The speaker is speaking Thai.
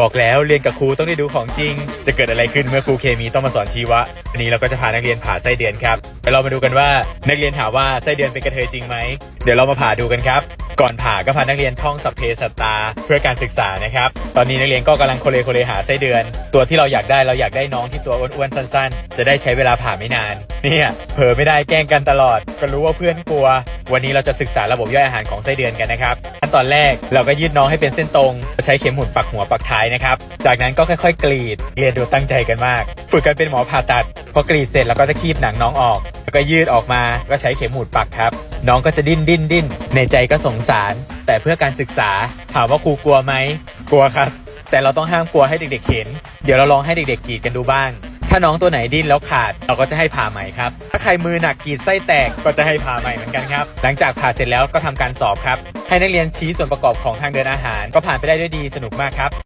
บอกแล้วเรียนกับครูต้องได้ดูของจริง จะเกิดอะไรขึ้นเมื่อครูเคมีต้องมาสอนชีวะ วันนี้เราก็จะพานักเรียนผ่าไส้เดือนครับไปเรามาดูกันว่านักเรียนถามว่าไส้เดือนเป็นกระเทยจริงไหม เดี๋ยวเรามาผ่าดูกันครับ ก่อนผ่าก็พานักเรียนท่องสัพเพสัตตา เพื่อการศึกษานะครับ ตอนนี้นักเรียนก็กำลังโคเลโคเลหาไส้เดือน ตัวที่เราอยากได้เราอยากได้น้องที่ตัวอ้วนๆสั้น ๆ จะได้ใช้เวลาผ่าไม่นาน เนี่ยเผลอไม่ได้แกล้งกันตลอด ก็รู้ว่าเพื่อนกลัว วันนี้เราจะศึกษาระบบย่อยอาหารของไส้เดือนกันนะครับขั้นตอนแรกเราก็ยืดน้องให้เป็นเส้นตรง ใช้เข็มหมุดปักหัวปักท้ายนะครับ จากนั้นก็ค่อยๆ กรีด เรียนดูตั้งใจกันมาก ฝึกกันเป็นหมอผ่าตัด พอกรีดเสร็จเราก็จะคีบหนังน้องออก แล้วก็ยืดออกมา ก็ใช้เข็มหมุดปักครับ น้องก็จะดิ้นดิ้นดิ้น ในใจก็สงสาร แต่เพื่อการศึกษา ถามว่าครูกลัวไหม กลัวครับ แต่เราต้องห้ามกลัวให้เด็กๆเห็น เดี๋ยวเราลองให้เด็กๆกรีดกันดูบ้าง ถ้าน้องตัวไหนดิ้นแล้วขาด เราก็จะให้ผ่าใหม่ครับ ถ้าใครมือหนักกรีดไส้แตกก็จะให้ผ่าใหม่เหมือนกันครับ หลังจากผ่าเสร็จแล้วก็ทำการสอบครับ ให้นักเรียนชี้ส่วนประกอบของทางเดินอาหาร ก็ผ่านไปได้ด้วยดีสนุกมากครับ